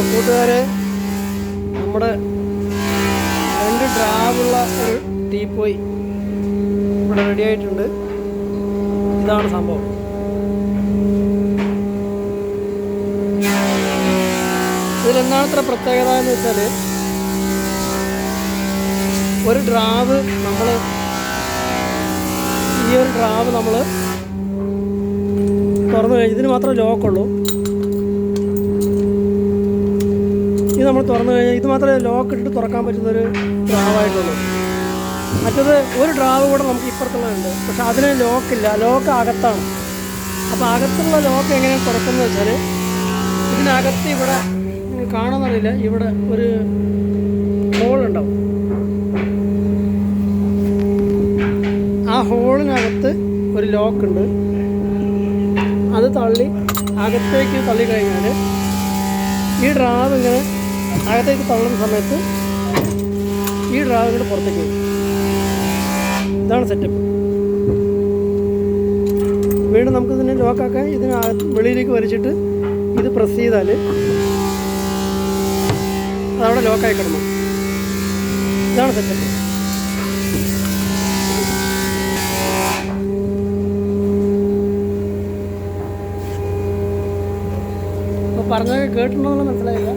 അപ്പോൾ കൂട്ടുകാരെ നമ്മുടെ രണ്ട് ഡ്രാവുള്ള ഒരു തീപ്പോയി ഇവിടെ റെഡി ആയിട്ടുണ്ട്. ഇതാണ് സംഭവം. ഇതിലെന്താണ് പ്രത്യേകത എന്ന് വെച്ചാൽ ഒരു ഡ്രാവ് നമ്മൾ ഈ ഒരു ഡ്രാവ് നമ്മൾ തുറന്നു കഴിഞ്ഞ് ഇതിന് മാത്രമേ ലോക്കുള്ളൂ ഇത് നമ്മൾ തുറന്നു കഴിഞ്ഞാൽ ഇത് മാത്രമേ ലോക്ക് ഇട്ടിട്ട് തുറക്കാൻ പറ്റുന്നൊരു ഡ്രാവായിട്ടുള്ളൂ മറ്റത് ഒരു ഡ്രാവ് കൂടെ നമുക്ക് ഇപ്പുറത്തുള്ളതുണ്ട്. പക്ഷെ അതിന് ലോക്കില്ല ലോക്ക് അകത്താണ്. അപ്പോൾ അകത്തുള്ള ലോക്ക് എങ്ങനെയാണ് തുറക്കുന്നത് വെച്ചാൽ ഇതിനകത്ത് ഇവിടെ കാണുന്നറിയില്ല ഇവിടെ ഒരു ഹോൾ ഉണ്ടാവും. ആ ഹോളിനകത്ത് ഒരു ലോക്ക് ഉണ്ട്. അത് തള്ളി അകത്തേക്ക് തള്ളി കഴിഞ്ഞാൽ ഈ ഡ്രാവ് ഇങ്ങനെ അകത്തേക്ക് തള്ളുന്ന സമയത്ത് ഈ ഡ്രാവ് പുറത്തേക്ക് വരും. ഇതാണ് സെറ്റപ്പ് വീണ്ടും നമുക്ക് ഇതിനെ ലോക്കാക്കാൻ ഇതിനകത്ത് വെളിയിലേക്ക് വലിച്ചിട്ട് ഇത് പ്രസ് ചെയ്താൽ അതവിടെ ലോക്കായി കിടന്നു. ഇതാണ് സെറ്റപ്പ് അപ്പോൾ പറഞ്ഞത് കേട്ടിട്ടുണ്ടോന്ന് മനസ്സിലായില്ല.